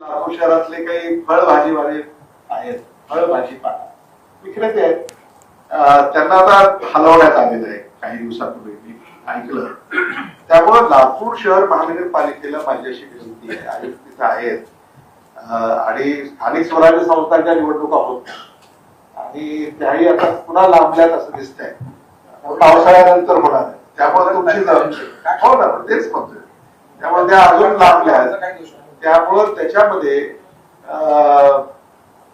लातूर शहरातले काही फळभाजीवाले आहेत फळभाजीपाला. विक्रेते आहेत. त्यांना आता हलवण्यात आलेलं आहे काही दिवसापूर्वी मी ऐकलं. त्यामुळं लातूर शहर महानगरपालिकेला माझी अशी विनंती आहे. आयुक्त तिथं आहेत. अं, आणि स्थानिक स्वराज्य संस्थांच्या निवडणुका होत. आणि त्याही आता पुन्हा लांबल्यात असं दिसतंय. पावसाळ्यानंतर होणार आहे. त्यामुळे तुमची हो ना तेच म्हणतोय. त्यामुळे त्या अजून लांबल्या त्यामुळं त्याच्यामध्ये अं,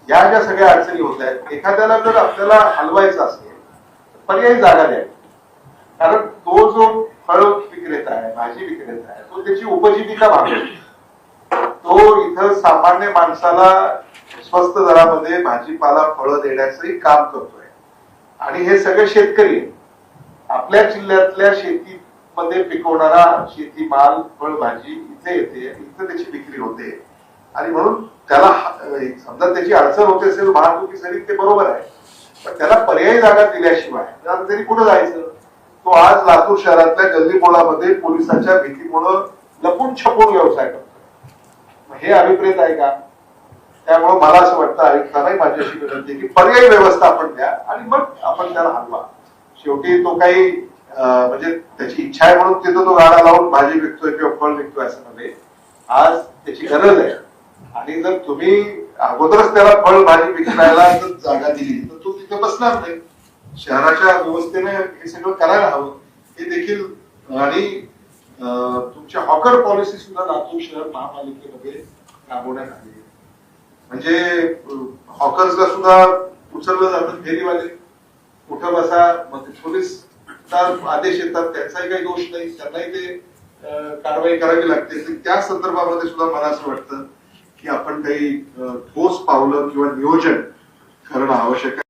या ज्या सगळ्या अडचणी होत आहेत एखाद्याला जर आपल्याला हलवायचं असेल पर्यायी जागा द्यावी. कारण तो जो फळ विक्रेता आहे भाजी विक्रेता आहे तो त्याची उपजीविका मागतो तो इथं सामान्य माणसाला स्वस्त दरामध्ये भाजीपाला फळं देण्याचंही काम करतोय. आणि हे सगळे शेतकरी आपल्या जिल्ह्यातल्या शेती मध्ये पिकवणारा शेतीमाल फळभाजी इथे येते इथं त्याची विक्री होते. आणि म्हणून त्याला समजा त्याची अडचण होते असेल वाहतुकीसाठी ते बरोबर आहे. पण त्याला पर्यायी जागा दिल्याशिवाय त्याला तरी कुठं जायचं? तो आज लातूर शहरातल्या गल्लीबोळामध्ये पोलिसांच्या भीतीमुळं लपून छपून व्यवसाय करतो मग हे अभिप्रेत आहे का? त्यामुळे मला असं वाटतं आयुक्तांनाही माझ्याशी विनंती की पर्यायी व्यवस्था आपण द्या आणि मग आपण त्याला हलवा. शेवटी तो काही म्हणजे त्याची इच्छा आहे म्हणून तिथं तो गाडा लावून भाजी विकतोय किंवा फळ विकतोय असं नव्हे. आज त्याची गरज आहे. आणि जर तुम्ही अगोदरच त्याला फळ भाजी विकायला जर जागा दिली तर तो तिथे बसणार नाही. शहराच्या व्यवस्थेने हे सगळं करायला हवं. हे देखील आणि तुमच्या हॉकर पॉलिसी सुद्धा लातूर शहर महापालिकेमध्ये राबवण्यात आली म्हणजे हॉकर्सला सुद्धा उचललं जातं फेरीवाले. कुठं बसा मग पोलीस पोलीस आदेश येतात त्यांचाही काही दोष नाही त्यांनाही ते कारवाई करावी लागते. त्या संदर्भामध्ये सुद्धा मला असं वाटतं की आपण काही ठोस पावलं किंवा नियोजन करणं आवश्यक आहे.